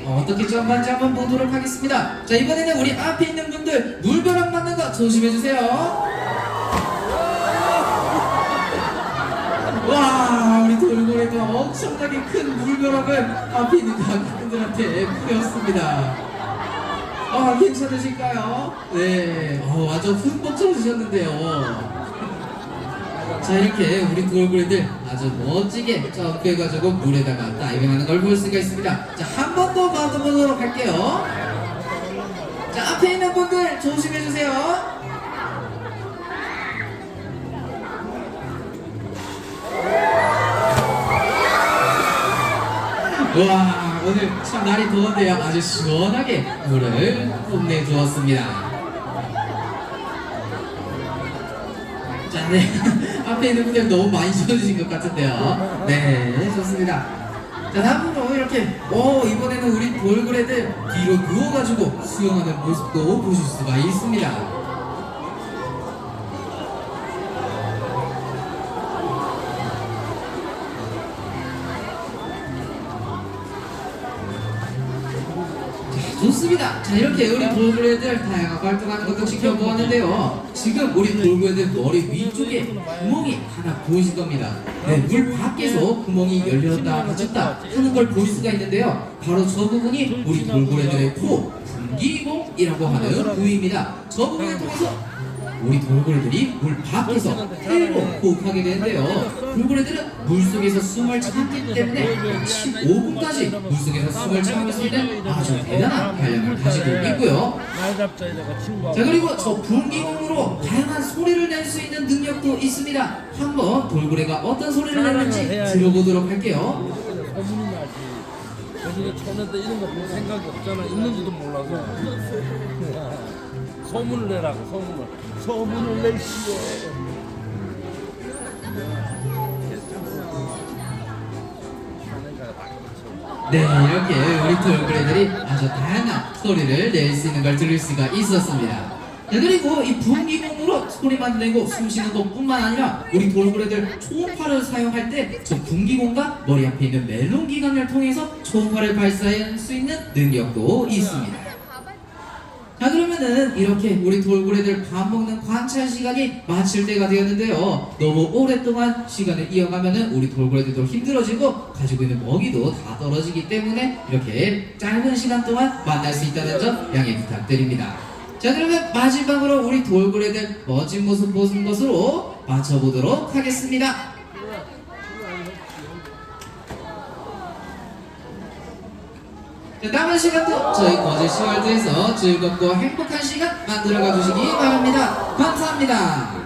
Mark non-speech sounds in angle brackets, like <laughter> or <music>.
돌고래들이 어떻게 점프하는지 한번 보도록 하겠습니다. 자 이번에는 우리 앞에 있는 분들 물벼락 맞는 거 조심해 주세요. 와 우리 돌고래가 엄청나게 큰 물벼락을 앞에 있는 관객분들한테 뿌렸습니다. 아 괜찮으실까요? 네, 어, 아주 흠뻑 쳐주셨는데요. 자 이렇게 우리 돌고래들 아주 멋지게 점프해가지고 물에다가 다이빙하는 걸 볼 수가 있습니다. 자 한 봐보도록 할게요. 자 앞에 있는 분들 조심해 주세요. 와 오늘 참 날이 더운데요 아주 시원하게 물을 뽐내주었습니다 자, 네. <laughs> 앞에 있는 분들 너무 많이 지어주신 것 같은데요 네 좋습니다 자 다음으로 이렇게 오 이번에는 우리 돌고래들 뒤로 누워가지고 수영하는 모습도 보실 수가 있습니다 좋습니다. 자 이렇게 우리 돌고래들 다양한 활동하는 것도 지켜보았는데요. 지금 우리 돌고래들 머리 위쪽에 구멍이 하나 보이실 겁니다. 네, 물 밖에서 구멍이 열렸다 닫혔다 하는 걸 볼 수가 있는데요. 바로 저 부분이 우리 돌고래들의 코 분기봉이라고 하는 부위입니다. 저 부분을 통해서 우리 돌고래들이 물 밖에서 헬로 호흡하게 되는데요. 돌고래들은 물 속에서 숨을 참기 때문에 15분까지 물 속에서 숨을 참을 수 있는 아주 대단한 발령을 가지고 있고요. 말 잡자에다가 친구하고. 자 그리고 저 분기공으로 다양한 소리를 낼 수 있는 능력도 있습니다. 한번 돌고래가 어떤 소리를 내는지 들어보도록 할게요. 거기에 초는데 이런 거 볼 생각이 없잖아. 있는지도 몰라서 소문을 내라고 소문을 소문을 내시오 네, 이렇게 우리 돌고래들이 아주 다양한 소리를 낼 수 있는 걸 들을 수가 있었습니다. 자, 그리고 이 분기공으로 소리만 내고 숨 쉬는 것뿐만 아니라 우리 돌고래들 초음파를 사용할 때 저 분기공과 머리 앞에 있는 멜론 기관을 통해서 초음파를 발사할 수 있는 능력도 있습니다. 자 그러면은 이렇게 우리 돌고래들 밥 먹는 관찰 시간이 마칠 때가 되었는데요. 너무 오랫동안 시간을 이어가면은 우리 돌고래들도 힘들어지고 가지고 있는 먹이도 다 떨어지기 때문에 이렇게 짧은 시간 동안 만날 수 있다는 점 양해 부탁드립니다. 자 그러면 마지막으로 우리 돌고래들 멋진 모습 보는 것으로 마쳐보도록 하겠습니다 자, 남은 시간도 저희 거제시월드에서 즐겁고 행복한 시간 만들어가 주시기 바랍니다. 감사합니다.